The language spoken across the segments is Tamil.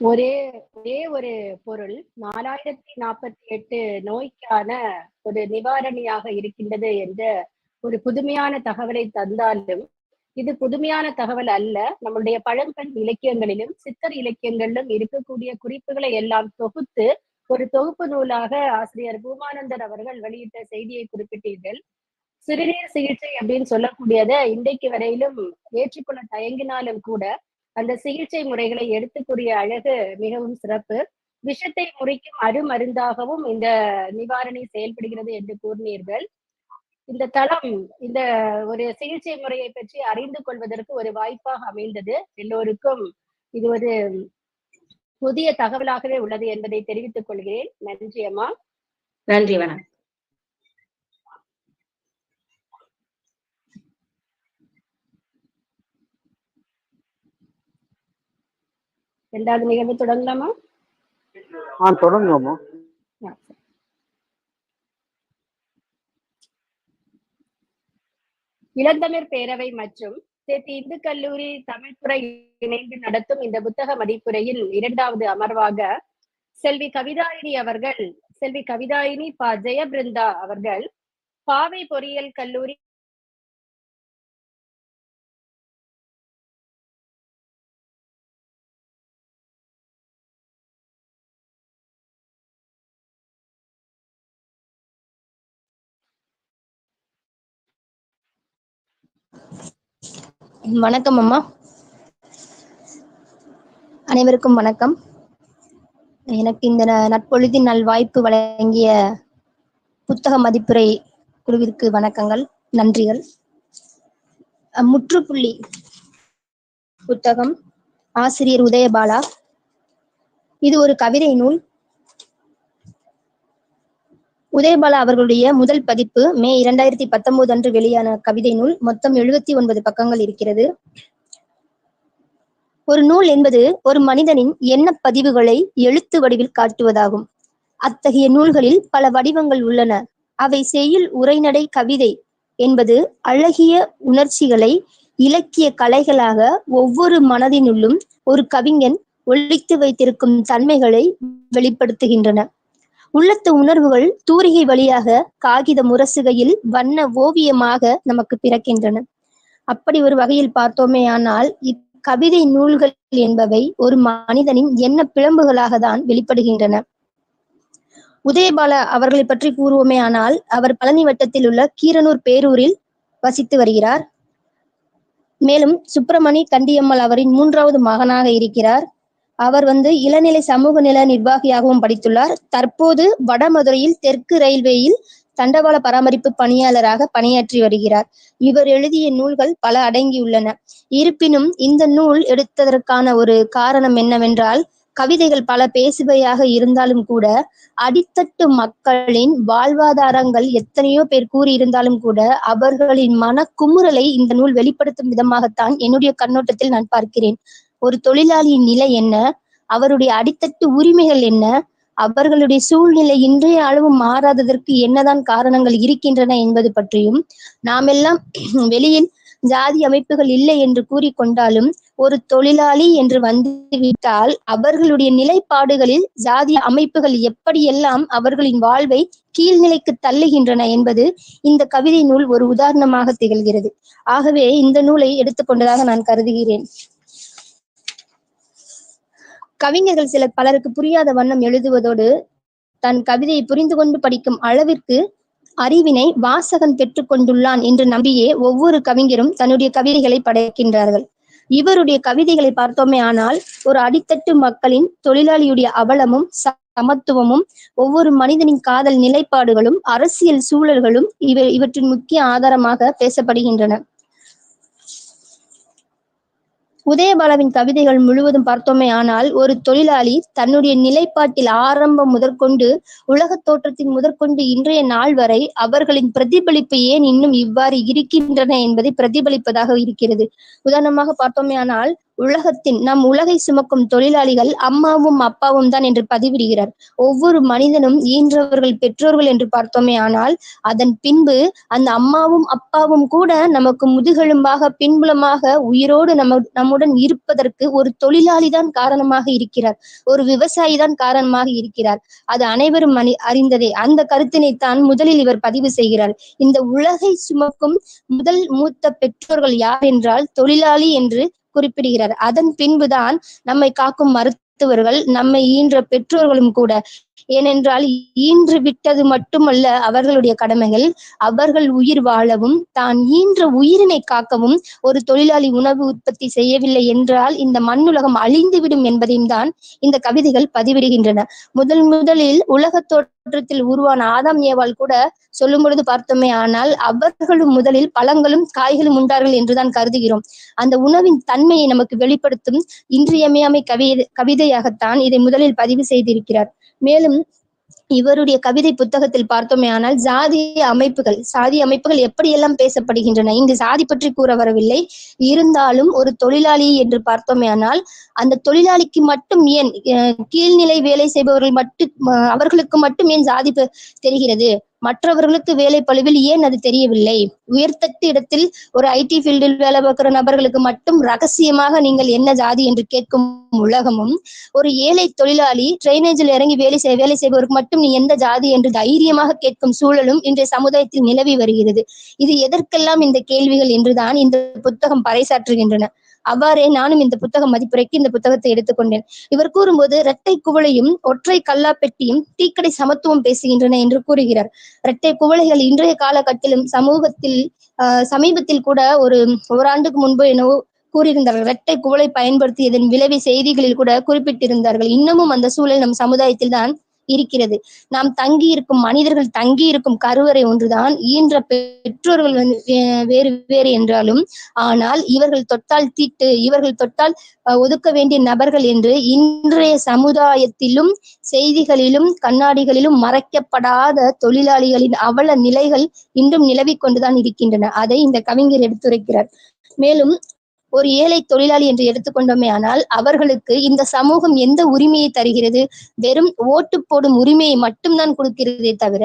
ஒரே ஒரே ஒரு பொருள் நாலாயிரத்தி நாற்பத்தி எட்டு நோய்க்கான ஒரு நிவாரணியாக இருக்கின்றது என்ற ஒரு புதுமையான தகவலை தந்தாலும் இது புதுமையான தகவல் அல்ல. நம்மளுடைய பழம்பெண் இலக்கியங்களிலும் சித்தர் இலக்கியங்களிலும் இருக்கக்கூடிய குறிப்புகளை எல்லாம் தொகுத்து ஒரு தொகுப்பு நூலாக ஆசிரியர் பூமானந்தர் அவர்கள் வெளியிட்ட செய்தியை குறிப்பிட்டீர்கள். சிறுநீர் சிகிச்சை அப்படின்னு சொல்லக்கூடியதை இன்றைக்கு வரையிலும் ஏற்றுக்கொள்ள தயங்கினாலும் கூட அந்த சிகிச்சை முறைகளை எடுத்துக்கூடிய அழகு மிகவும் சிறப்பு. விஷத்தை முறிக்கும் அருமருந்தாகவும் இந்த நிவாரணி செயல்படுகிறது என்று கூறினீர்கள். இந்த தளம் இந்த ஒரு சிகிச்சை முறையை பற்றி அறிந்து கொள்வதற்கு ஒரு வாய்ப்பாக அமைந்தது. எல்லோருக்கும் இது ஒரு புதிய தகவலாகவே உள்ளது என்பதை தெரிவித்துக் கொள்கிறேன். நன்றி அம்மா. நன்றி வணக்கம். இரண்டாவது நிகழ்வு தொடங்கலாமா? ஆ சரி. இளந்தமிழ் பேரவை மற்றும் தேத்தி இந்து கல்லூரி தமிழ்துறை இணைந்து நடத்தும் இந்த புத்தக மதிப்புரையில் இரண்டாவது அமர்வாக செல்வி கவிதாயினி அவர்கள் செல்வி கவிதாயினி ப. ஜெயபிருந்தா அவர்கள் பாவை பொறியியல் கல்லூரி வணக்கம் அம்மா. அனைவருக்கும் வணக்கம். எனக்கு இந்த நட்பொழுதின் நல் வாய்ப்பு வழங்கிய புத்தக மதிப்புரை குழுவிற்கு வணக்கங்கள் நன்றிகள். முற்றுப்புள்ளி புத்தகம் ஆசிரியர் உதயபாலா. இது ஒரு கவிதை நூல். உதயபாலா அவர்களுடைய முதல் பதிப்பு மே இரண்டாயிரத்தி பத்தொன்பது அன்று வெளியான கவிதை நூல். மொத்தம் எழுபத்தி ஒன்பது பக்கங்கள் இருக்கிறது. ஒரு நூல் என்பது ஒரு மனிதனின் எண்ணப் பதிவுகளை எழுத்து வடிவில் காட்டுவதாகும். அத்தகைய நூல்களில் பல வடிவங்கள் உள்ளன. அவை செய்யுள் உரைநடை கவிதை என்பது அழகிய உணர்ச்சிகளை இலக்கிய கலைகளாக ஒவ்வொரு மனதினுள்ளும் ஒரு கவிஞன் ஒழித்து வைத்திருக்கும் தன்மைகளை வெளிப்படுத்துகின்றன. உள்ளத்து உணர்வுகள் தூரிகை வழியாக காகித முரசுகையில் வண்ண ஓவியமாக நமக்கு பிறக்கின்றன. அப்படி ஒரு வகையில் பார்த்தோமே ஆனால் இக்கவிதை நூல்கள் என்பவை ஒரு மனிதனின் எண்ண பிழம்புகளாக தான் வெளிப்படுகின்றன. உதயபால அவர்களை பற்றி கூறுவோமே ஆனால் அவர் பழனி வட்டத்தில் உள்ள கீரனூர் பேரூரில் வசித்து வருகிறார். மேலும் சுப்பிரமணி கண்டியம்மல் அவரின் மூன்றாவது மகனாக இருக்கிறார். அவர் வந்து இளநிலை சமூக நில நிர்வாகியாகவும் படித்துள்ளார். தற்போது வடமதுரையில் தெற்கு ரயில்வேயில் தண்டவாள பராமரிப்பு பணியாளராக பணியாற்றி வருகிறார். இவர் எழுதிய நூல்கள் பல அடங்கியுள்ளன. இருப்பினும் இந்த நூல் எடுத்ததற்கான ஒரு காரணம் என்னவென்றால் கவிதைகள் பல பேசுவையாக இருந்தாலும் கூட அடித்தட்டு மக்களின் வாழ்வாதாரங்கள் எத்தனையோ பேர் கூறியிருந்தாலும் கூட அவர்களின் மன குமுறலை இந்த நூல் வெளிப்படுத்தும் விதமாகத்தான் என்னுடைய கண்ணோட்டத்தில் நான் பார்க்கிறேன். ஒரு தொழிலாளியின் நிலை என்ன? அவருடைய அடித்தட்டு உரிமைகள் என்ன? அவர்களுடைய சூழ்நிலை இன்றைய அளவு மாறாததற்கு என்னதான் காரணங்கள் இருக்கின்றன என்பது பற்றியும் நாம் எல்லாம் வெளியில் ஜாதி அமைப்புகள் இல்லை என்று கூறிக்கொண்டாலும் ஒரு தொழிலாளி என்று வந்துவிட்டால் அவர்களுடைய நிலைப்பாடுகளில் ஜாதி அமைப்புகள் எப்படியெல்லாம் அவர்களின் வாழ்வை கீழ்நிலைக்கு தள்ளுகின்றன என்பது இந்த கவிதை நூல் ஒரு உதாரணமாக திகழ்கிறது. ஆகவே இந்த நூலை எடுத்துக்கொண்டதாக நான் கருதுகிறேன். கவிஞர்கள் சில பலருக்கு புரியாத வண்ணம் எழுதுவதோடு தன் கவிதையை புரிந்து கொண்டு படிக்கும் அளவிற்கு அறிவினை வாசகன் பெற்றுக்கொண்டுள்ளான் என்று நம்பியே ஒவ்வொரு கவிஞரும் தன்னுடைய கவிதைகளை படைக்கின்றார்கள். இவருடைய கவிதைகளை பார்த்தோமே ஆனால் ஒரு அடித்தட்டு மக்களின் தொழிலாளியுடைய அவலமும் சமத்துவமும் ஒவ்வொரு மனிதனின் காதல் நிலைப்பாடுகளும் அரசியல் சூழல்களும் இவ இவற்றின் முக்கிய ஆதாரமாக பேசப்படுகின்றன. உதயபாலாவின் கவிதைகள் முழுவதும் பார்த்தோமே ஆனால் ஒரு தொழிலாளி தன்னுடைய நிலைப்பாட்டில் ஆரம்பம் முதற்கொண்டு உலகத் தோற்றத்தின் முதற்கொண்டு இன்றைய நாள் வரை அவர்களின் பிரதிபலிப்பு ஏன் இன்னும் இவ்வாறு இருக்கின்றன என்பதை பிரதிபலிப்பதாக இருக்கிறது. உதாரணமாக பார்த்தோமே ஆனால் உலகத்தின் நம் உலகை சுமக்கும் தொழிலாளிகள் அம்மாவும் அப்பாவும் தான் என்று பதிவிடுகிறார். ஒவ்வொரு மனிதனும் ஈன்றவர்கள் பெற்றோர்கள் என்று பார்த்தோமே ஆனால் அதன் பின்பு அந்த அம்மாவும் அப்பாவும் கூட நமக்கு முதுகெலும்பாக பின்புலமாக உயிரோடு நம்ம நம்முடன் இருப்பதற்கு ஒரு தொழிலாளி தான் காரணமாக இருக்கிறார். ஒரு விவசாயி தான் காரணமாக இருக்கிறார். அது அனைவரும் மணி அறிந்ததே. அந்த கருத்தினை தான் முதலில் இவர் பதிவு செய்கிறார். இந்த உலகை சுமக்கும் முதல் மூத்த பெற்றோர்கள் யார் என்றால் தொழிலாளி என்று குறிப்பிடுகிறார். அதன் பின்புதான் நம்மை காக்கும் மருத்துவர்கள் நம்மை ஈன்ற பெற்றோர்களும் கூட ஏனென்றால் ஈன்று விட்டது மட்டுமல்ல அவர்களுடைய கடமைகள். அவர்கள் உயிர் வாழவும் தான் ஈன்ற உயிரினை காக்கவும் ஒரு தொழிலாளி உணவு உற்பத்தி செய்யவில்லை என்றால் இந்த மண்ணுலகம் அழிந்துவிடும் என்பதையும் தான் இந்த கவிதைகள் பதிவிடுகின்றன. முதல் முதலில் உலக தோற்றத்தில் உருவான ஆதாம் ஏவாள் கூட சொல்லும் பொழுது பார்த்தோமே ஆனால் அவர்களும் முதலில் பழங்களும் காய்களும் உண்டார்கள் என்றுதான் கருதுகிறோம். அந்த உணவின் தன்மையை நமக்கு வெளிப்படுத்தும் இன்றியமையாமை கவிதை கவிதையாகத்தான் இதை முதலில் பதிவு செய்திருக்கிறார். மேலும் இவருடைய கவிதை புத்தகத்தில் பார்த்தோமே ஆனால் ஜாதி அமைப்புகள் சாதி அமைப்புகள் எப்படியெல்லாம் பேசப்படுகின்றன? இங்கு சாதி பற்றி கூற வரவில்லை. இருந்தாலும் ஒரு தொழிலாளி என்று பார்த்தோமே ஆனால் அந்த தொழிலாளிக்கு மட்டும் ஏன் அஹ், கீழ்நிலை வேலை செய்பவர்கள் மட்டும் அவர்களுக்கு மட்டும் ஏன் சாதி பெ- தெரிகிறது? மற்றவர்களுக்கு வேலை பழுவில் ஏன் அது தெரியவில்லை? உயர்த்தட்டு இடத்தில் ஒரு ஐடி ஃபீல்டில் வேலை பார்க்கிற நபர்களுக்கு மட்டும் ரகசியமாக நீங்கள் என்ன ஜாதி என்று கேட்கும் உலகமும் ஒரு ஏழை தொழிலாளி ட்ரைனேஜில் இறங்கி வேலை செய் வேலை செய்பவருக்கு மட்டும் நீ எந்த ஜாதி என்று தைரியமாக கேட்கும் சூழலும் இன்றைய சமுதாயத்தில் நிலவி வருகிறது. இது எதற்கெல்லாம் இந்த கேள்விகள் என்றுதான் இந்த புத்தகம் பறைசாற்றுகின்றன. அவ்வாறே நானும் இந்த புத்தகம் மதிப்புரைக்கு இந்த புத்தகத்தை எடுத்துக்கொண்டேன். இவர் கூறும்போது இரட்டை குவளையும் ஒற்றை கல்லா பெட்டியும் தீக்கடை சமத்துவம் பேசுகின்றன என்று கூறுகிறார். இரட்டை குவளைகள் இன்றைய காலகட்டத்திலும் சமூகத்தில் ஆஹ் சமீபத்தில் கூட ஒரு ஓராண்டுக்கு முன்பு என்னவோ கூறியிருந்தார்கள். இரட்டை குவளை பயன்படுத்தியதன் விளைவை செய்திகளில் கூட குறிப்பிட்டிருந்தார்கள். இன்னமும் அந்த சூழல் நம் சமுதாயத்தில் தான் இருக்கிறது. நாம் தங்கி இருக்கும் மனிதர்கள் தங்கி இருக்கும் கருவறை ஒன்றுதான். ஈன்ற பெற்றோர்கள் வந்து வே- வேறு வேறு என்றாலும் ஆனால் இவர்கள் தொட்டால் தீட்டு இவர்கள் தொட்டால் அஹ், ஒதுக்க வேண்டிய நபர்கள் என்று இன்றைய சமுதாயத்திலும் செய்திகளிலும் கண்ணாடிகளிலும் மறைக்கப்படாத தொழிலாளிகளின் அவல நிலைகள் இன்றும் நிலவிக் கொண்டுதான் இருக்கின்றன. அதை இந்த கவிஞர் எடுத்துரைக்கிறார். மேலும் ஒரு ஏழை தொழிலாளி என்று எடுத்துக்கொண்டோமே ஆனால் அவர்களுக்கு இந்த சமூகம் எந்த உரிமையை தருகிறது? வெறும் ஓட்டு போடும் உரிமையை மட்டும்தான் கொடுக்கிறதே தவிர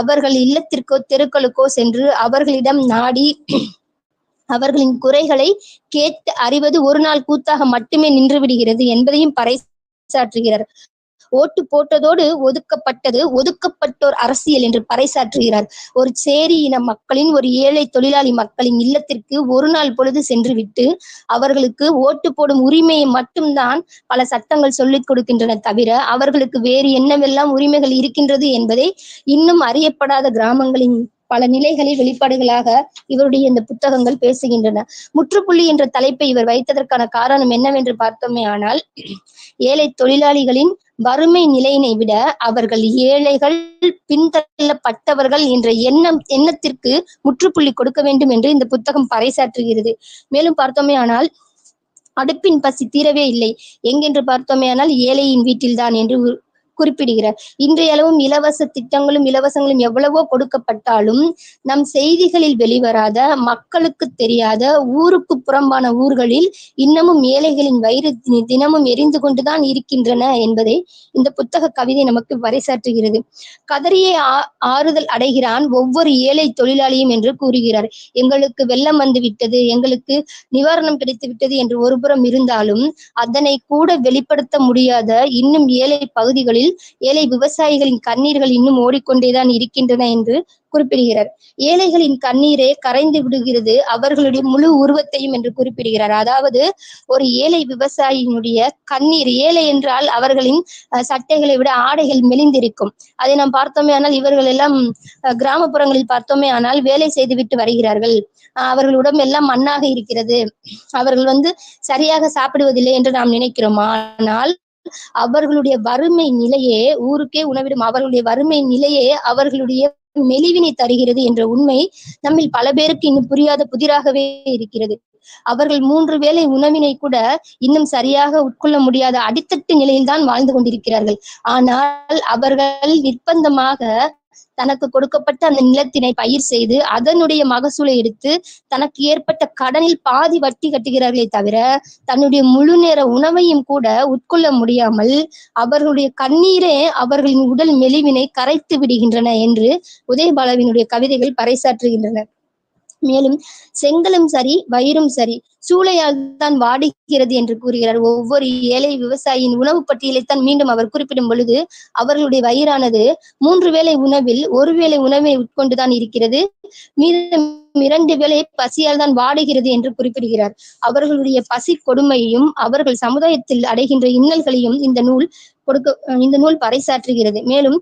அவர்கள் இல்லத்திற்கோ தெருக்களுக்கோ சென்று அவர்களிடம் நாடி அவர்களின் குறைகளை கேட்டு அறிவது ஒரு நாள் கூத்தாக மட்டுமே நின்று விடுகிறது என்பதையும் பறைசாற்றுகிறார். ஓட்டு போட்டதோடு ஒதுக்கப்பட்டது ஒதுக்கப்பட்டோர் அரசியல் என்று பறைசாற்றுகிறார். ஒரு சேரி இன மக்களின் ஒரு ஏழை தொழிலாளி மக்களின் இல்லத்திற்கு ஒரு நாள் பொழுது சென்றுவிட்டு அவர்களுக்கு ஓட்டு போடும் உரிமையை மட்டும்தான் பல சட்டங்கள் சொல்லிக் கொடுக்கின்றன தவிர அவர்களுக்கு வேறு என்னவெல்லாம் உரிமைகள் இருக்கின்றது என்பதை இன்னும் அறியப்படாத கிராமங்களின் பல நிலைகளில் வெளிப்பாடுகளாக இவருடைய இந்த புத்தகங்கள் பேசுகின்றன. முற்றுப்புள்ளி என்ற தலைப்பை இவர் வைத்ததற்கான காரணம் என்னவென்று பார்த்தோமே ஆனால் ஏழை தொழிலாளிகளின் வறுமை நிலையினை விட அவர்கள் ஏழைகள் பின்தள்ளப்பட்டவர்கள் என்ற எண்ணம் எண்ணத்திற்கு முற்றுப்புள்ளி கொடுக்க வேண்டும் என்று இந்த புத்தகம் பறைசாற்றுகிறது. மேலும் பார்த்தோமே ஆனால் அடுப்பின் பசி தீரவே இல்லை. எங்கென்று பார்த்தோமே ஆனால் ஏழையின் வீட்டில்தான் என்று குறிப்பிடுகிறார் இன்றையளவும் இலவச திட்டங்களும் இலவசங்களும் எவ்வளவோ கொடுக்கப்பட்டாலும் நம் செய்திகளில் வெளிவராத மக்களுக்கு தெரியாத ஊருக்கு புறம்பான ஊர்களில் இன்னமும் ஏழைகளின் வயிறு தினமும் எரிந்து கொண்டுதான் இருக்கின்றன என்பதை இந்த புத்தக கவிதை நமக்கு பறைசாற்றுகிறது கதறியை ஆ- ஆறுதல் அடைகிறான் ஒவ்வொரு ஏழை தொழிலாளியும் என்று கூறுகிறார். எங்களுக்கு வெள்ளம் வந்து விட்டது எங்களுக்கு நிவாரணம் கிடைத்து விட்டது என்று ஒருபுறம் இருந்தாலும் அதனை கூட வெளிப்படுத்த முடியாத இன்னும் ஏழை பகுதிகளில் ஏழை விவசாயிகளின் கண்ணீர்கள் இன்னும் ஓடிக்கொண்டேதான் இருக்கின்றன என்று குறிப்பிடுகிறார். ஏழைகளின் கண்ணீரே கரைந்து விடுகிறது அவர்களுடைய முழு உருவத்தையும் என்று குறிப்பிடுகிறார். அதாவது ஒரு ஏழை விவசாயியினுடைய கண்ணீர் ஏழை என்றால் அவர்களின் சட்டைகளை விட ஆடைகள் மெலிந்திருக்கும். அதை நாம் பார்த்தோமே ஆனால் இவர்கள் எல்லாம் அஹ், கிராமப்புறங்களில் பார்த்தோமே ஆனால் வேலை செய்துவிட்டு வருகிறார்கள். அவர்கள் உடம்பு எல்லாம் மண்ணாக இருக்கிறது. அவர்கள் வந்து சரியாக சாப்பிடுவதில்லை என்று நாம் நினைக்கிறோம்? ஆனால் அவர்களுடைய வறுமை நிலையே ஊருக்கே உணவிடும் அவர்களுடைய வறுமை நிலையே அவர்களுடைய மெலிவினை தருகிறது என்ற உண்மை நம்மில் பல பேருக்கு இன்னும் புரியாத புதிராகவே இருக்கிறது. அவர்கள் மூன்று வேளை உணவினை கூட இன்னும் சரியாக உட்கொள்ள முடியாத அடித்தட்டு நிலையில்தான் வாழ்ந்து கொண்டிருக்கிறார்கள். ஆனால் அவர்கள் நிர்பந்தமாக தனக்கு கொடுக்கப்பட்ட அந்த நிலத்தினை பயிர் செய்து அதனுடைய மகசூலை எடுத்து தனக்கு ஏற்பட்ட கடனில் பாதி வட்டி கட்டுகிறார்களே தவிர தன்னுடைய முழு நேர உணவையும் கூட உட்கொள்ள முடியாமல் அவர்களுடைய கண்ணீரே அவர்களின் உடல் மெலிவினை கரைத்து விடுகின்றன என்று உதயபாலவினுடைய கவிதைகள் பறைசாற்றுகின்றன. மேலும் செங்கலும் சரி வயிறும் சரி. சூளையால் தான் வாடுகிறது என்று கூறுகிறார். ஒவ்வொரு ஏழை விவசாயியின் உணவு பட்டியலைத்தான் மீண்டும் அவர் குறிப்பிடும் பொழுது அவர்களுடைய வயிறானது மூன்று வேளை உணவில் ஒரு வேளை உணவை உட்கொண்டுதான் இருக்கிறது. மீதம் இரண்டு வேளை பசியால் தான் வாடுகிறது என்று குறிப்பிடுகிறார். அவர்களுடைய பசி கொடுமையையும் அவர்கள் சமுதாயத்தில் அடைகின்ற இன்னல்களையும் இந்த நூல் கொடுக்க இந்த நூல் பறைசாற்றுகிறது. மேலும்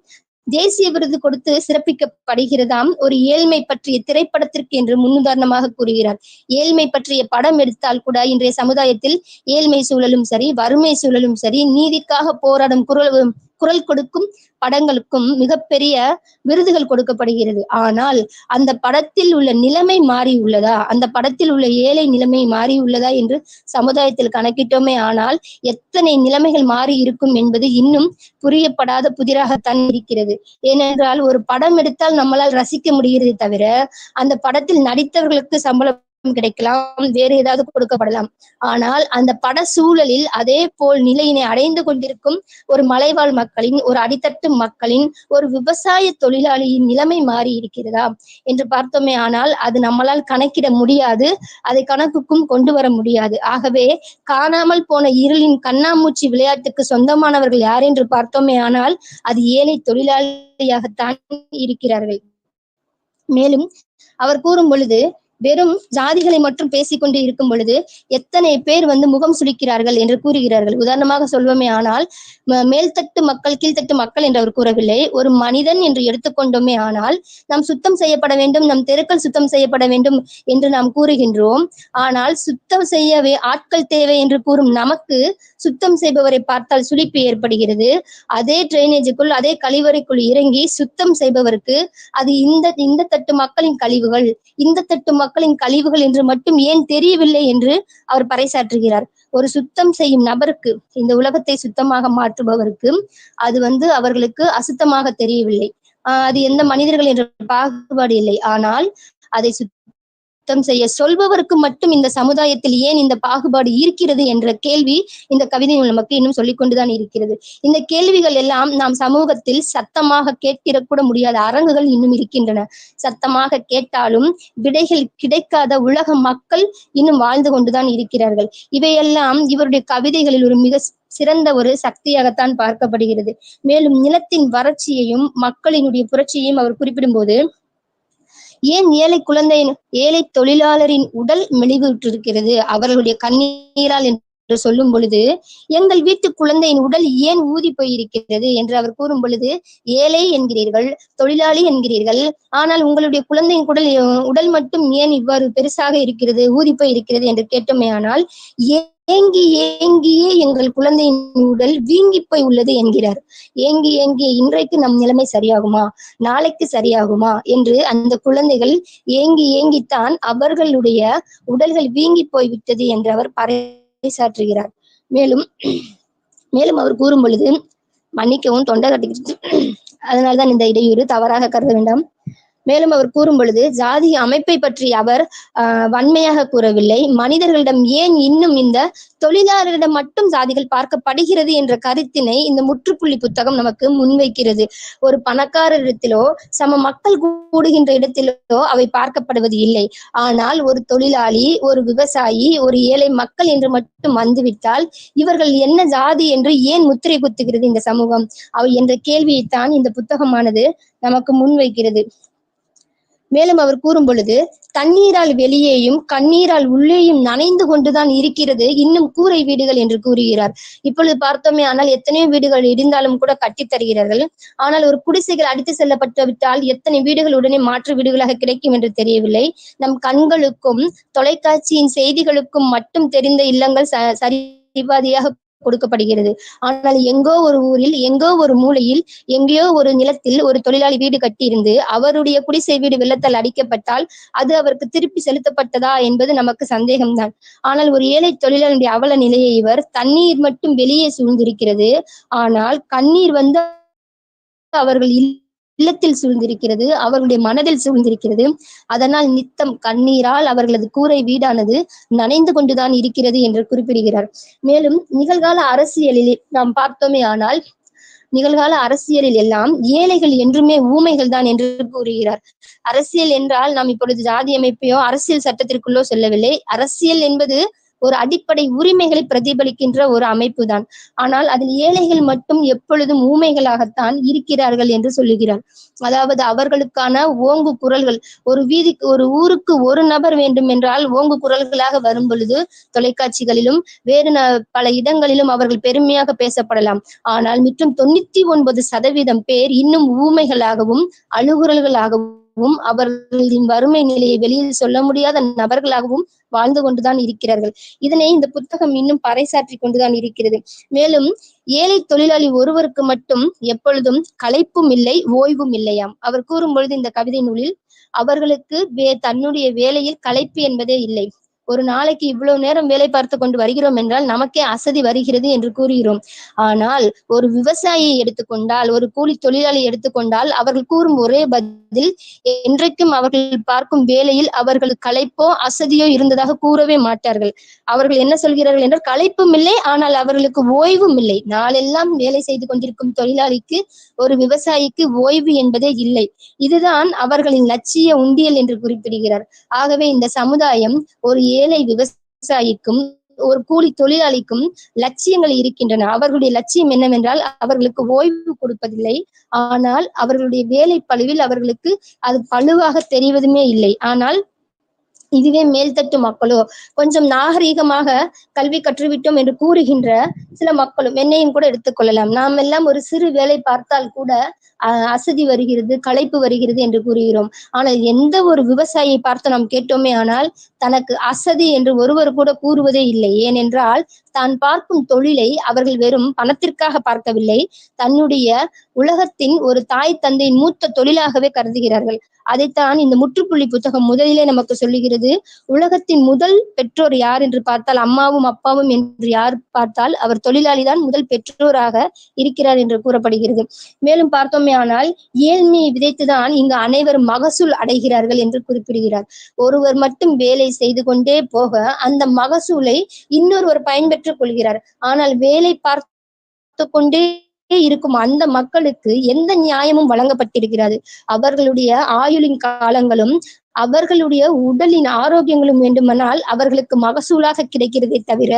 தேசிய விருது கொடுத்து சிறப்பிக்கப்படுகிறதாம் ஒரு ஏழ்மை பற்றிய திரைப்படத்திற்கு என்று முன்னுதாரணமாக கூறுகிறார். ஏழ்மை பற்றிய படம் எடுத்தால் கூட இன்றைய சமுதாயத்தில் ஏழ்மை சூழலும் சரி வறுமை சூழலும் சரி நீதிக்காக போராடும் குரல் குரல் கொடுக்கும் படங்களுக்கும் மிகப்பெரிய விருதுகள் கொடுக்கப்படுகிறது. ஆனால் அந்த படத்தில் உள்ள நிலைமை மாறி உள்ளதா? அந்த படத்தில் உள்ள ஏழை நிலைமை மாறி உள்ளதா என்று சமுதாயத்தில் கணக்கிட்டோமே ஆனால் எத்தனை நிலைமைகள் மாறி இருக்கும் என்பது இன்னும் புரியப்படாத புதிராகத்தான் இருக்கிறது. ஏனென்றால் ஒரு படம் எடுத்தால் நம்மளால் ரசிக்க முடிகிறது தவிர அந்த படத்தில் நடித்தவர்களுக்கு சம்பளம் கிடைக்கலாம் வேறு ஏதாவது கொடுக்கப்படலாம். ஆனால் அந்த பட சூழலில் அதே போல் நிலையினை அடைந்து கொண்டிருக்கும் ஒரு மலைவாழ் மக்களின் ஒரு அடித்தட்டு மக்களின் ஒரு விவசாய தொழிலாளியின் நிலைமை மாறி இருக்கிறதா என்று பார்த்தோமே ஆனால் அது நம்மளால் கணக்கிட முடியாது அதை கணக்குக்கும் கொண்டு வர முடியாது. ஆகவே காணாமல் போன இருளின் கண்ணாமூச்சி விளையாட்டுக்கு சொந்தமானவர்கள் யார் என்று பார்த்தோமே ஆனால் அது ஏழை தொழிலாளியாகத்தான் இருக்கிறார்கள். மேலும் அவர் கூறும் பொழுது வெறும் ஜாதிகளை மட்டும் பேசிக்கொண்டு இருக்கும் பொழுது எத்தனை பேர் வந்து முகம் சுளிக்கிறார்கள் என்று கூறுகிறார்கள். உதாரணமாக சொல்வோமே ஆனால் மேல்தட்டு மக்கள் கீழ்த்தட்டு மக்கள் என்று அவர் கூறவில்லை. ஒரு மனிதன் என்று எடுத்துக்கொண்டோமே ஆனால் நாம் சுத்தம் செய்யப்பட வேண்டும் நம் தெருக்கள் சுத்தம் செய்யப்பட வேண்டும் என்று நாம் கூறுகின்றோம். ஆனால் சுத்தம் செய்யவே ஆட்கள் தேவை என்று கூறும் நமக்கு சுத்தம் செய்பவரை பார்த்தால் சுழிப்பு ஏற்படுகிறது. அதே டிரைனேஜுக்குள் அதே கழிவறைக்குள் இறங்கி சுத்தம் செய்பவருக்கு அது இந்த இந்த தட்டு மக்களின் கழிவுகள் இந்த தட்டு மக்களின் கழிவுகள் என்று மட்டும் ஏன் தெரியவில்லை என்று அவர் பறைசாற்றுகிறார். ஒரு சுத்தம் செய்யும் நபருக்கு இந்த உலகத்தை சுத்தமாக மாற்றுபவருக்கு அது வந்து அவர்களுக்கு அசுத்தமாக தெரியவில்லை. ஆஹ் அது எந்த மனிதர்கள் என்ற பாகுபாடு இல்லை. ஆனால் அதை சுத்தம் செய்ய சொல்பவருக்கு மட்டும் இந்த சமுதாயத்தில் ஏன் இந்த பாகுபாடு இருக்கிறது என்ற கேள்வி இந்த கவிதை நமக்கு இன்னும் சொல்லிக் கொண்டுதான் இருக்கிறது. இந்த கேள்விகள் எல்லாம் நாம் சமூகத்தில் சத்தமாக கேட்கிறக்கூட முடியாத அரங்குகள் இன்னும் இருக்கின்றன. சத்தமாக கேட்டாலும் விடைகள் கிடைக்காத உலக மக்கள் இன்னும் வாழ்ந்து கொண்டுதான் இருக்கிறார்கள். இவையெல்லாம் இவருடைய கவிதைகளில் ஒரு மிக சிறந்த ஒரு சக்தியாகத்தான் பார்க்கப்படுகிறது. மேலும் நிலத்தின் வறட்சியையும் மக்களினுடைய புரட்சியையும் அவர் குறிப்பிடும்போது ஏன் ஏழை குழந்தை ஏழை தொழிலாளரின் உடல் மெலிவுற்றிருக்கிறது? அவர்களுடைய கண்ணீரால் என்று சொல்லும் பொழுது எங்கள் வீட்டு குழந்தையின் உடல் ஏன் ஊதி போயிருக்கிறது? என்று அவர் கூறும் பொழுது ஏழை என்கிறீர்கள் தொழிலாளி என்கிறீர்கள் ஆனால் உங்களுடைய குழந்தையின் உடல் உடல் மட்டும் ஏன் இவ்வாறு பெருசாக இருக்கிறது ஊதி போய் இருக்கிறது என்று கேட்டோமே ஆனால் ஏன் ஏங்கி ஏங்கியே எங்கள் குழந்தையின் உடல் வீங்கி போய் உள்ளது என்கிறார். ஏங்கி ஏங்கி இன்றைக்கு நம் நிலைமை சரியாகுமா? நாளைக்கு சரியாகுமா? என்று அந்த குழந்தைகள் ஏங்கி ஏங்கித்தான் அவர்களுடைய உடல்கள் வீங்கி போய்விட்டது என்று அவர் பறைசாற்றுகிறார். மேலும் மேலும் அவர் கூறும் பொழுது மன்னிக்கவும் தொண்டை கட்டிக்கிட்டு அதனால்தான் இந்த இடையூறு தவறாக கருத வேண்டாம். மேலும் அவர் கூறும் பொழுது ஜாதி அமைப்பை பற்றி அவர் ஆஹ் வன்மையாக கூறவில்லை. மனிதர்களிடம் ஏன் இன்னும் இந்த தொழிலாளரிடம் மட்டும் ஜாதிகள் பார்க்கப்படுகிறது? என்ற கருத்தினை இந்த முற்றுப்புள்ளி புத்தகம் நமக்கு முன்வைக்கிறது. ஒரு பணக்காரரிடத்திலோ சம மக்கள் கூடுகின்ற இடத்திலோ அவை பார்க்கப்படுவது இல்லை. ஆனால் ஒரு தொழிலாளி ஒரு விவசாயி ஒரு ஏழை மக்கள் என்று மட்டும் வந்துவிட்டால் இவர்கள் என்ன ஜாதி என்று ஏன் முத்திரை குத்துகிறது இந்த சமூகம்? அவை என்ற கேள்வியைத்தான் இந்த புத்தகமானது நமக்கு முன்வைக்கிறது. மேலும் அவர் கூறும் பொழுது தண்ணீரால் வெளியேயும் கண்ணீரால் உள்ளேயும் நனைந்து கொண்டுதான் இருக்கிறது இன்னும் கூரை வீடுகள் என்று கூறுகிறார். இப்பொழுது பார்த்தோமே ஆனால் எத்தனையோ வீடுகள் இடிந்தாலும் கூட கட்டித் தருகிறார்கள். ஆனால் ஒரு குடிசைகள் அடித்து செல்லப்பட்டு விட்டால் எத்தனை வீடுகள் உடனே மாற்று வீடுகளாக கிடைக்கும் என்று தெரியவில்லை. நம் கண்களுக்கும் தொலைக்காட்சியின் செய்திகளுக்கும் மட்டும் தெரிந்த இல்லங்கள் ச- சரிபாதியாக கொடுக்கப்படுகிறது. ஆனால் எங்கோ ஒரு ஊரில் எங்கோ ஒரு மூலையில் எங்கேயோ ஒரு நிலத்தில் ஒரு தொழிலாளி வீடு கட்டியிருந்து அவருடைய குடிசை வீடு வெள்ளத்தால் அடிக்கப்பட்டால் அது அவருக்கு திருப்பி செலுத்தப்பட்டதா என்பது நமக்கு சந்தேகம்தான். ஆனால் ஒரு ஏழை தொழிலாளனுடைய அவல நிலையை இவர் தண்ணீர் மட்டும் வெளியே சூழ்ந்திருக்கிறது. ஆனால் கண்ணீர் வந்து அவர்கள் இல்லத்தில் சூழ்ந்திருக்கிறது அவர்களுடைய மனதில் சூழ்ந்திருக்கிறது. அதனால் நித்தம் கண்ணீரால் அவர்களது கூரை வீடானது நனைந்து கொண்டுதான் இருக்கிறது என்று குறிப்பிடுகிறார். மேலும் நிகழ்கால அரசியலில் நாம் பார்த்தோமே ஆனால் நிகழ்கால அரசியலில் எல்லாம் ஏழைகள் என்றுமே ஊமைகள் தான் என்று கூறுகிறார். அரசியல் என்றால் நாம் இப்பொழுது ஜாதி அமைப்பையோ அரசியல் சட்டத்திற்குள்ளோ சொல்லவில்லை. அரசியல் என்பது ஒரு அடிப்படை உரிமைகளை பிரதிபலிக்கின்ற ஒரு அமைப்பு தான் ஆனால் அதில் ஏழைகள் மட்டும் எப்பொழுதும் ஊமைகளாகத்தான் இருக்கிறார்கள் என்று சொல்லுகிறார். அதாவது அவர்களுக்கான ஓங்கு குரல்கள் ஒரு வீதிக்கு ஒரு ஊருக்கு ஒரு நபர் வேண்டும் என்றால் ஓங்கு குரல்களாக வரும் பொழுது தொலைக்காட்சிகளிலும் வேறு பல இடங்களிலும் அவர்கள் பெருமையாக பேசப்படலாம். ஆனால் மற்றும் தொண்ணூத்தி ஒன்பது சதவீதம் பேர் இன்னும் ஊமைகளாகவும் அழுகுரல்களாகவும் அவர்களின் வறுமை நிலையை வெளியில் சொல்ல முடியாத நபர்களாகவும் வாழ்ந்து கொண்டுதான் இருக்கிறார்கள். இதனை இந்த புத்தகம் இன்னும் பறைசாற்றி கொண்டுதான் இருக்கிறது. மேலும் ஏழை தொழிலாளி ஒருவருக்கு மட்டும் எப்பொழுதும் களைப்பும் இல்லை ஓய்வும் இல்லையாம். அவர் கூறும் பொழுது இந்த கவிதை நூலில் அவர்களுக்கு வே தன்னுடைய வேலையில் களைப்பு என்பதே இல்லை. ஒரு நாளைக்கு இவ்வளவு நேரம் வேலை பார்த்து கொண்டு வருகிறோம் என்றால் நமக்கே அசதி வருகிறது என்று கூறுகிறோம். ஆனால் ஒரு விவசாயியை எடுத்துக்கொண்டால் ஒரு கூலி தொழிலாளி எடுத்துக்கொண்டால் அவர்கள் கூறும் ஒரே பதில் என்றைக்கும் அவர்கள் பார்க்கும் வேலையில் அவர்கள் களைப்போ அசதியோ இருந்ததாக கூறவே மாட்டார்கள். அவர்கள் என்ன சொல்கிறார்கள் என்றால் களைப்பும் இல்லை ஆனால் அவர்களுக்கு ஓய்வும் இல்லை. நாளெல்லாம் வேலை செய்து கொண்டிருக்கும் தொழிலாளிக்கு ஒரு விவசாயிக்கு ஓய்வு என்பதே இல்லை. இதுதான் அவர்களின் லட்சிய உண்டியல் என்று குறிப்பிடுகிறார். ஆகவே இந்த சமுதாயம் ஒரு ஏழை விவசாயிக்கும் ஒரு கூலி தொழிலாளிக்கும் லட்சியங்கள் இருக்கின்றன. அவர்களுடைய லட்சியம் என்னவென்றால் அவர்களுக்கு ஓய்வு கொடுப்பதில்லை. ஆனால் அவர்களுடைய வேலை பளுவில் அவர்களுக்கு அது பழுவாக தெரிவதுமே இல்லை. ஆனால் இதுவே மேல்தட்டு மக்களோ? கொஞ்சம் நாகரீகமாக கல்வி கற்றுவிட்டோம் என்று கூறுகின்ற சில மக்களும் என்னையும் கூட எடுத்துக்கொள்ளலாம் நாம் எல்லாம் ஒரு சிறு வேலை பார்த்தால் கூட அஹ், அசதி வருகிறது களைப்பு வருகிறது என்று கூறுகிறோம். ஆனால் எந்த ஒரு விவசாயியை பார்த்து நாம் கேட்டோமே ஆனால் தனக்கு அசதி என்று ஒருவர் கூட கூறுவதே இல்லை. ஏனென்றால் தான் பார்க்கும் தொழிலை அவர்கள் வெறும் பணத்திற்காக பார்க்கவில்லை. தன்னுடைய உலகத்தின் ஒரு தாய் தந்தையின் மூத்த தொழிலாகவே கருதுகிறார்கள். அதைத்தான் இந்த முற்றுப்புள்ளி புத்தகம் முதலிலே நமக்கு சொல்லுகிறது. உலகத்தின் முதல் பெற்றோர் யார் என்று பார்த்தால் அம்மாவும் அப்பாவும் என்று யார் பார்த்தால் அவர் தொழிலாளி தான் முதல் பெற்றோராக இருக்கிறார் என்று கூறப்படுகிறது. மேலும் பார்த்தோமே ஆனால் ஏழ்மையை விதைத்துதான் இங்கு அனைவரும் மகசூல் அடைகிறார்கள் என்று குறிப்பிடுகிறார். ஒருவர் மட்டும் வேலை செய்து கொண்டே போக அந்த மகசூலை இன்னொருவர் பயன்பெற்றுக் கொள்கிறார். ஆனால் வேலை பார்த்து கொண்டே இருக்கும் அந்த மக்களுக்கு எந்த நியாயமும் வழங்கப்பட்டிருக்கிறது. அவர்களுடைய ஆயுளின் காலங்களும் அவர்களுடைய உடலின் ஆரோக்கியங்களும் வேண்டுமானால் அவர்களுக்கு மகசூலாக கிடைக்கிறதே தவிர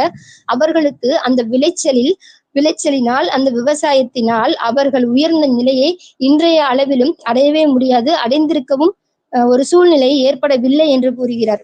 அவர்களுக்கு அந்த விளைச்சலில் விளைச்சலினால் அந்த விவசாயத்தினால் அவர்கள் உயர்ந்த நிலையை இன்றைய அளவிலும் அடையவே முடியாது அடைந்திருக்கவும் ஒரு சூழ்நிலை ஏற்படவில்லை என்று கூறுகிறார்.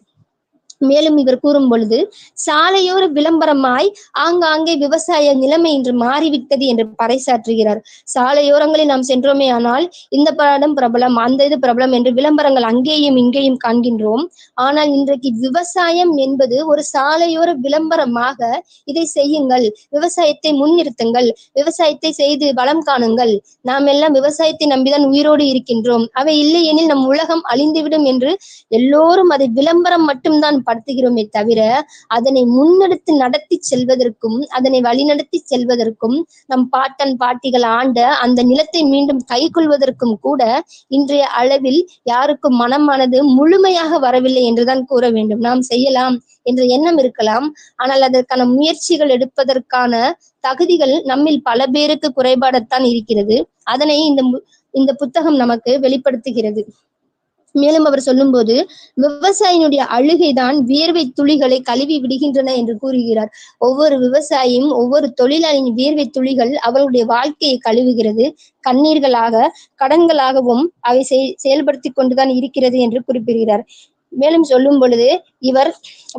மேலும் இவர் கூறும் பொழுது சாலையோர விளம்பரமாய் ஆங்காங்கே விவசாய நிலைமை இன்று மாறிவிட்டது என்று பறைசாற்றுகிறார். சாலையோரங்களில் நாம் சென்றோமே ஆனால் இந்த படம் பிரபலம் அந்த இது பிரபலம் என்று விளம்பரங்கள் அங்கேயும் இங்கேயும் காண்கின்றோம். ஆனால் இன்றைக்கு விவசாயம் என்பது ஒரு சாலையோர விளம்பரமாக இதை செய்யுங்கள். விவசாயத்தை முன்னிறுத்துங்கள். விவசாயத்தை செய்து வளம் காணுங்கள். நாம் எல்லாம் விவசாயத்தை நம்பிதான் உயிரோடு இருக்கின்றோம். அவை இல்லை எனில் நம் உலகம் அழிந்துவிடும் என்று எல்லோரும் அதை விளம்பரம் மட்டும்தான் படுத்துகிறோமே தவிர அதனை முன்னெடுத்து நடத்தி செல்வதற்கும் அதனை வழிநடத்தி செல்வதற்கும் நம் பாட்டன் பாட்டிகள் ஆண்ட அந்த நிலத்தை மீண்டும் கை கொள்வதற்கும் கூட இன்றைய அளவில் யாருக்கும் மனமானது முழுமையாக வரவில்லை என்றுதான் கூற வேண்டும். நாம் செய்யலாம் என்ற எண்ணம் இருக்கலாம். ஆனால் அதற்கான முயற்சிகள் எடுப்பதற்கான தகுதிகள் நம்மில் பல பேருக்கு குறைபாடத்தான் இருக்கிறது. அதனை இந்த மு- இந்த புத்தகம் நமக்கு வெளிப்படுத்துகிறது. மேலும் அவர் சொல்லும்போது விவசாயினுடைய அழுகைதான் வியர்வை துளிகளை கழுவி விடுகின்றன என்று கூறுகிறார். ஒவ்வொரு விவசாயியும் ஒவ்வொரு தொழிலாளியின் வியர்வை துளிகள் அவர்களுடைய வாழ்க்கையை கழுவுகிறது. கண்ணீர்களாக கடன்களாகவும் அவை செய்- செயல்படுத்தி கொண்டுதான் இருக்கிறது என்று குறிப்பிடுகிறார். மேலும் சொல்லும் பொழுது இவர்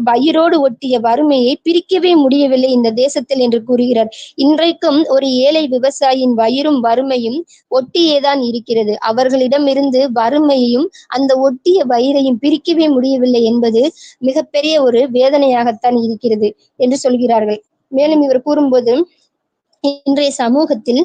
வயிறோடு ஒட்டிய வறுமையை பிரிக்கவே முடியவில்லை இந்த தேசத்தில் என்று கூறுகிறார். இன்றைக்கும் ஒரு ஏழை விவசாயியின் வயிறும் வறுமையும் ஒட்டியேதான் இருக்கிறது. அவர்களிடமிருந்து வறுமையையும் அந்த ஒட்டிய வயிறையும் பிரிக்கவே முடியவில்லை என்பது மிகப்பெரிய ஒரு வேதனையாகத்தான் இருக்கிறது என்று சொல்கிறார்கள். மேலும் இவர் கூறும்போது இன்றைய சமூகத்தில்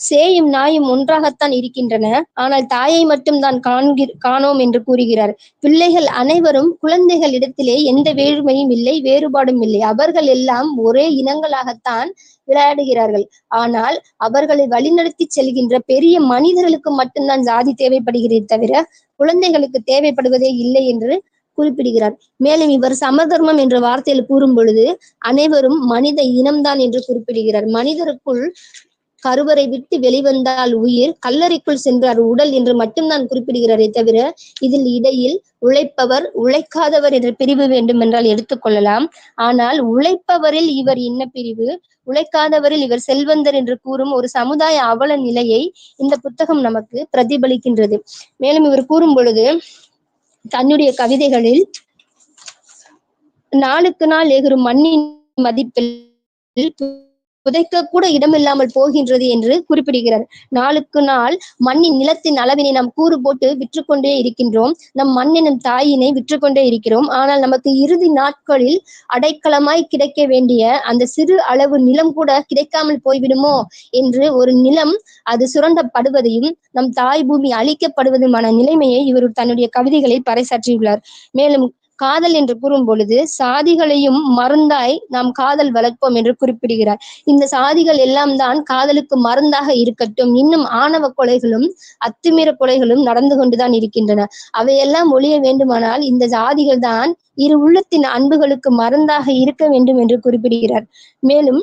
சேயும் நாயும் ஒன்றாகத்தான் இருக்கின்றன. ஆனால் தாயை மட்டும் தான் காண்கி காணோம் என்று கூறுகிறார். பிள்ளைகள் அனைவரும் குழந்தைகள் இடத்திலே எந்த வேறுமையும் இல்லை வேறுபாடும் இல்லை. அவர்கள் எல்லாம் ஒரே இனங்களாகத்தான் விளையாடுகிறார்கள். ஆனால் அவர்களை வழிநடத்தி செல்கின்ற பெரிய மனிதர்களுக்கு மட்டும்தான் ஜாதி தேவைப்படுகிறதே தவிர குழந்தைகளுக்கு தேவைப்படுவதே இல்லை என்று குறிப்பிடுகிறார். மேலும் இவர் சமதர்மம் என்ற வார்த்தையில் கூறும் பொழுது அனைவரும் மனித இனம்தான் என்று குறிப்பிடுகிறார். மனிதருக்குள் கருவறை விட்டு வெளிவந்தால் உயிர் கல்லறைக்குள் சென்றார் உடல் என்று மட்டும்தான் குறிப்பிடுகிறாரே தவிர இதில் இடையில் உழைப்பவர் உழைக்காதவர் என்ற பிரிவு வேண்டும் என்றால் எடுத்துக்கொள்ளலாம் ஆனால் உழைப்பவரில் இவர் என்ன பிரிவு? உழைக்காதவரில் இவர் செல்வந்தர் என்று கூறும் ஒரு சமுதாய அவல நிலையை இந்த புத்தகம் நமக்கு பிரதிபலிக்கின்றது. மேலும் இவர் கூறும் பொழுது தன்னுடைய கவிதைகளில் நாளுக்கு நாள் எகுரும் மண்ணின் மதிப்பில் புதைக்க கூட இடமில்லாமல் போகின்றது என்று குறிப்பிடுகிறார். நாளுக்கு நாள் மண்ணின் நிலத்தின் அளவினை நாம் கூறு போட்டு விற்றுக்கொண்டே இருக்கின்றோம். நம் மண்ணினும் தாயினை விற்றுக்கொண்டே இருக்கிறோம். ஆனால் நமக்கு இறுதி நாட்களில் அடைக்கலமாய் கிடைக்க வேண்டிய அந்த சிறு அளவு நிலம் கூட கிடைக்காமல் போய்விடுமோ என்று ஒரு நிலம் அது சுரண்டப்படுவதையும் நம் தாய் பூமி அழிக்கப்படுவதுமான நிலைமையை இவர் தன்னுடைய கவிதைகளில் பறைசாற்றியுள்ளார். மேலும் காதல் என்று கூறும் பொழுது சாதிகளையும் மருந்தாய் நாம் காதல் வளர்ப்போம் என்று குறிப்பிடுகிறார். இந்த சாதிகள் எல்லாம் தான் காதலுக்கு மருந்தாக இருக்கட்டும். இன்னும் ஆணவ கொலைகளும் அத்துமீற கொலைகளும் நடந்து கொண்டுதான் இருக்கின்றன. அவையெல்லாம் ஒழிய வேண்டுமானால் இந்த சாதிகள் தான் இரு உள்ளத்தின் அன்புகளுக்கு மருந்தாக இருக்க வேண்டும் என்று குறிப்பிடுகிறார். மேலும்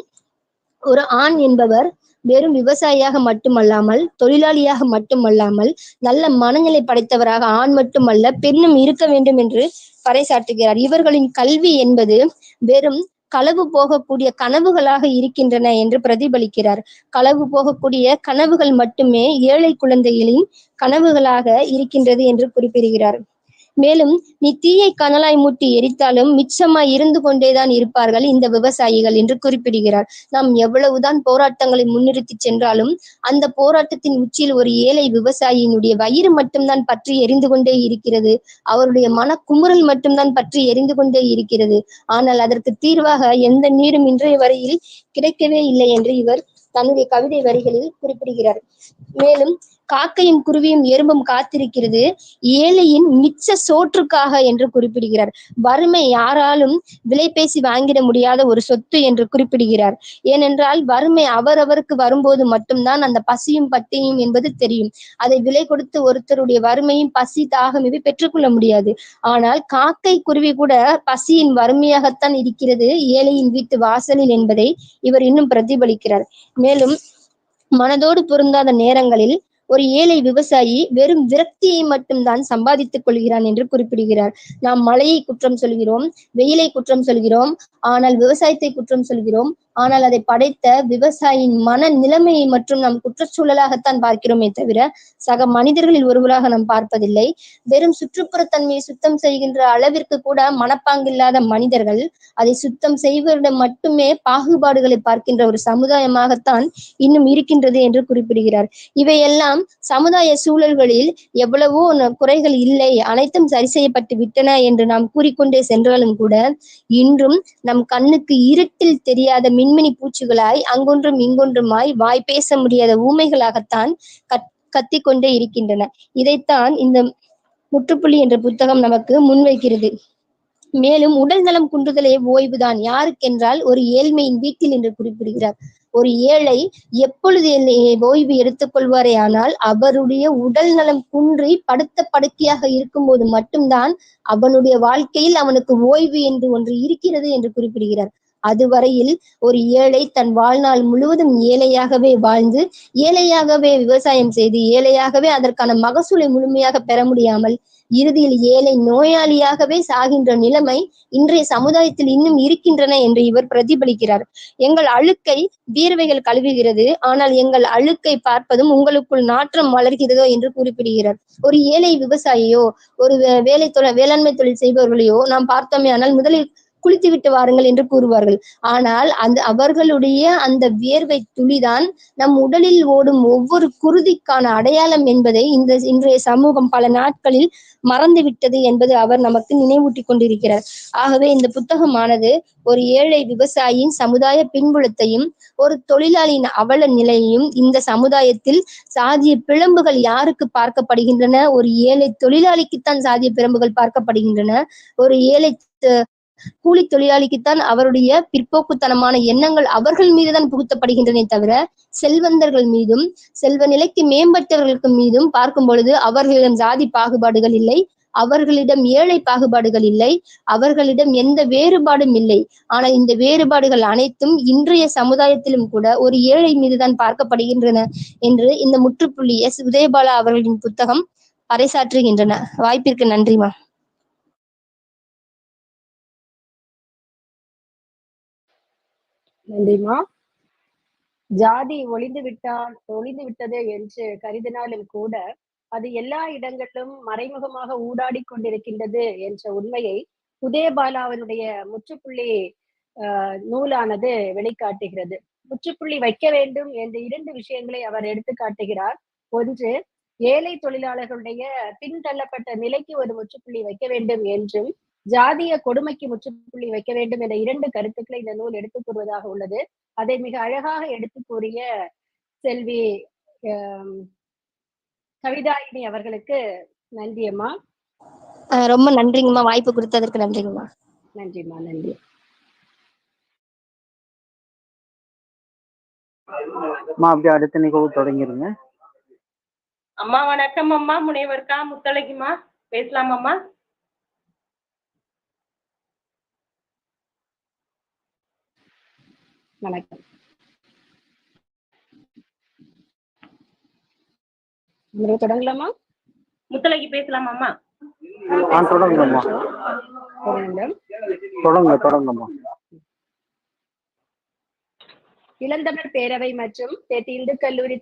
ஒரு ஆண் என்பவர் வெறும் விவசாயியாக மட்டுமல்லாமல் தொழிலாளியாக மட்டுமல்லாமல் நல்ல மனநிலை படைத்தவராக ஆண் மட்டுமல்ல பெண்ணும் இருக்க வேண்டும் என்று பறைசாற்றுகிறார். இவர்களின் கல்வி என்பது வெறும் களவு போகக்கூடிய கனவுகளாக இருக்கின்றன என்று பிரதிபலிக்கிறார். களவு போகக்கூடிய கனவுகள் மட்டுமே ஏழை குழந்தைகளின் கனவுகளாக இருக்கின்றது என்று குறிப்பிடுகிறார். மேலும் நீ தீயை கனலாய் மூட்டி எரித்தாலும் மிச்சமாய் இருந்து கொண்டேதான் இருப்பார்கள் இந்த விவசாயிகள் என்று குறிப்பிடுகிறார். நாம் எவ்வளவுதான் போராட்டங்களை முன்னிறுத்தி சென்றாலும் அந்த போராட்டத்தின் உச்சியில் ஒரு ஏழை விவசாயியினுடைய வயிறு மட்டும்தான் பற்றி எரிந்து கொண்டே இருக்கிறது. அவருடைய மன குமுறல் மட்டும்தான் பற்றி எரிந்து கொண்டே இருக்கிறது. ஆனால் அதற்கு தீர்வாக எந்த நீரும் இன்றைய வரையில் கிடைக்கவே இல்லை என்று இவர் தன்னுடைய கவிதை வரிகளில் குறிப்பிடுகிறார். மேலும் காக்கையும் குருவியும் எறும்பும் காத்திருக்கிறது. ஏழையின் மிச்ச சோற்றுக்காக என்று குறிப்பிடுகிறார். வறுமை யாராலும் விலை பேசி வாங்கிட முடியாத ஒரு சொத்து என்று குறிப்பிடுகிறார். ஏனென்றால் வறுமை அவரவருக்கு வரும்போது மட்டும்தான் அந்த பசியும் பட்டியும் என்பது தெரியும். அதை விலை கொடுத்து ஒருத்தருடைய வறுமையும் பசி தாகம் இவை பெற்றுக்கொள்ள முடியாது. ஆனால் காக்கை குருவி கூட பசியின் வறுமையாகத்தான் இருக்கிறது. ஏழையின் வீட்டு வாசலில் என்பதை இவர் இன்னும் பிரதிபலிக்கிறார். மேலும் மனதோடு பொருந்தாத நேரங்களில் ஒரு ஏழை விவசாயி வெறும் விரக்தியை மட்டும்தான் சம்பாதித்துக் கொள்கிறான் என்று குறிப்பிடுகிறார். நாம் மழையை குற்றம் சொல்கிறோம் வெயிலை குற்றம் சொல்கிறோம் ஆனால் விவசாயத்தை குற்றம் சொல்கிறோம். ஆனால் அதை படைத்த விவசாயியின் மன நிலைமையை மற்றும் நாம் குற்றச்சூழலாகத்தான் பார்க்கிறோமே தவிர சக மனிதர்களில் ஒருவராக நாம் பார்ப்பதில்லை. வெறும் சுற்றுப்புறத்தன்மையை சுத்தம் செய்கின்ற அளவிற்கு கூட மனப்பாங்கில்லாத மனிதர்கள் அதை சுத்தம் செய்வரிடம் மட்டுமே பாகுபாடுகளை பார்க்கின்ற ஒரு சமுதாயமாகத்தான் இன்னும் இருக்கின்றது என்று குறிப்பிடுகிறார். இவையெல்லாம் சமுதாய சூழல்களில் எவ்வளவோ குறைகள் இல்லை அனைத்தும் சரி செய்யப்பட்டு விட்டன என்று நாம் கூறிக்கொண்டே சென்றாலும் கூட இன்றும் நம் கண்ணுக்கு இருட்டில் தெரியாத மின்மினி பூச்சிகளாய் அங்கொன்றும் இங்கொன்றுமாய் வாய் பேச முடியாத ஊமைகளாகத்தான் கத் கத்திக்கொண்டே இருக்கின்றன. இதைத்தான் இந்த முற்றுப்புள்ளி என்ற புத்தகம் நமக்கு முன்வைக்கிறது மேலும் உடல் நலம் குன்றுதலே ஓய்வுதான். யாருக்கென்றால் ஒரு ஏழ்மையின் வீட்டில் என்று குறிப்பிடுகிறார். ஒரு ஏழை எப்பொழுது எல்லை- ஓய்வு எடுத்துக்கொள்வாரே ஆனால் அவருடைய உடல் நலம் குன்றி படுத்த படுக்கையாக இருக்கும்போது மட்டும்தான் அவனுடைய வாழ்க்கையில் அவனுக்கு ஓய்வு என்று ஒன்று இருக்கிறது என்று குறிப்பிடுகிறார். அதுவரையில் ஒரு ஏழை தன் வாழ்நாள் முழுவதும் ஏழையாகவே வாழ்ந்து ஏழையாகவே விவசாயம் செய்து ஏழையாகவே அதற்கான மகசூலை முழுமையாக பெற முடியாமல் இறுதியில் ஏழை நோயாளியாகவே சாகின்ற நிலைமை இன்றைய சமுதாயத்தில் இன்னும் இருக்கின்றன என்று இவர் பிரதிபலிக்கிறார். எங்கள் அழுக்கை வீரவைகள் கழுவுகிறது ஆனால் எங்கள் அழுக்கை பார்ப்பதும் உங்களுக்குள் நாற்றம் வளர்கிறதோ என்று குறிப்பிடுகிறார். ஒரு ஏழை விவசாயியோ ஒரு வேலை தொழில் வேளாண்மை தொழில் செய்பவர்களையோ நாம் பார்த்தோமே ஆனால் முதலில் குளித்து விட்டு வாருங்கள் என்று கூறுவார்கள். ஆனால் அந்த அவர்களுடைய அந்த வியர்வை துளிதான் நம் உடலில் ஓடும் ஒவ்வொரு குருதிக்கான அடையாளம் என்பதை இந்த இன்றைய சமூகம் பல நாட்களில் மறந்துவிட்டது என்பது அவர் நமக்கு நினைவூட்டி கொண்டிருக்கிறார். ஆகவே இந்த புத்தகமானது ஒரு ஏழை விவசாயியின் சமுதாய பின்புலத்தையும் ஒரு தொழிலாளியின் அவல நிலையையும் இந்த சமுதாயத்தில் சாதிய பிழம்புகள் யாருக்கு பார்க்கப்படுகின்றன? ஒரு ஏழை தொழிலாளிக்குத்தான் சாதிய பிழம்புகள் பார்க்கப்படுகின்றன. ஒரு ஏழை கூலி தொழிலாளிக்குத்தான் அவருடைய பிற்போக்குத்தனமான எண்ணங்கள் அவர்கள் மீதுதான் புகுத்தப்படுகின்றனே தவிர செல்வந்தர்கள் மீதும் செல்வ நிலைக்கு மேம்பட்டவர்களுக்கு மீதும் பார்க்கும் பொழுது அவர்களிடம் ஜாதி பாகுபாடுகள் இல்லை அவர்களிடம் ஏழை பாகுபாடுகள் இல்லை அவர்களிடம் எந்த வேறுபாடும் இல்லை. ஆனால் இந்த வேறுபாடுகள் அனைத்தும் இன்றைய சமுதாயத்திலும் கூட ஒரு ஏழை மீதுதான் பார்க்கப்படுகின்றன என்று இந்த முற்றுப்புள்ளி எஸ். உதயபாலா அவர்களின் புத்தகம் பறைசாற்றுகின்றன. வாய்ப்பிற்கு நன்றிமா நன்றிமா ஜாதி ஒளிந்து விட்டால் ஒளிந்து விட்டது என்று கருதினாலும் கூட அது எல்லா இடங்களிலும் மறைமுகமாக ஊடாடி கொண்டிருக்கின்றது என்ற உண்மையை உதயபாலாவினுடைய முற்றுப்புள்ளி நூலானது வெளிக்காட்டுகிறது. முற்றுப்புள்ளி வைக்க வேண்டும் என்ற இரண்டு விஷயங்களை அவர் எடுத்து காட்டுகிறார். ஒன்று ஏழை தொழிலாளர்களுடைய பின்தள்ளப்பட்ட நிலைக்கு ஒரு முற்றுப்புள்ளி வைக்க வேண்டும் என்றும் ஜாதிய கொடுமைக்கு முற்றுப்புள்ளி வைக்க வேண்டும் என்ற இரண்டு கருத்துக்களை இந்த நூல் எடுத்துக் கூறுவதாக உள்ளது. அதை மிக அழகாக எடுத்து கூறிய செல்வி கவிதாயினி அவர்களுக்கு நன்றி அம்மா. ரொம்ப நன்றிங்கம்மா. வாய்ப்பு கொடுத்ததற்கு நன்றிங்கம்மா. நன்றிம்மா நன்றி. அம்மா அப்படியே அடுத்த நிகழ்வு தொடங்கிருங்க அம்மா வணக்கம் அம்மா. முனைவர்க்கா முத்தழகிமா பேசலாமாம்மா? வணக்கம். தொடங்கலாமா? தொடங்குங்கம்மா. ஒரு நிமிடம் தொடங்க தொடங்கம்மா இளந்தமிழ் பேரவை மற்றும் தெற்கு இந்து கல்லூரி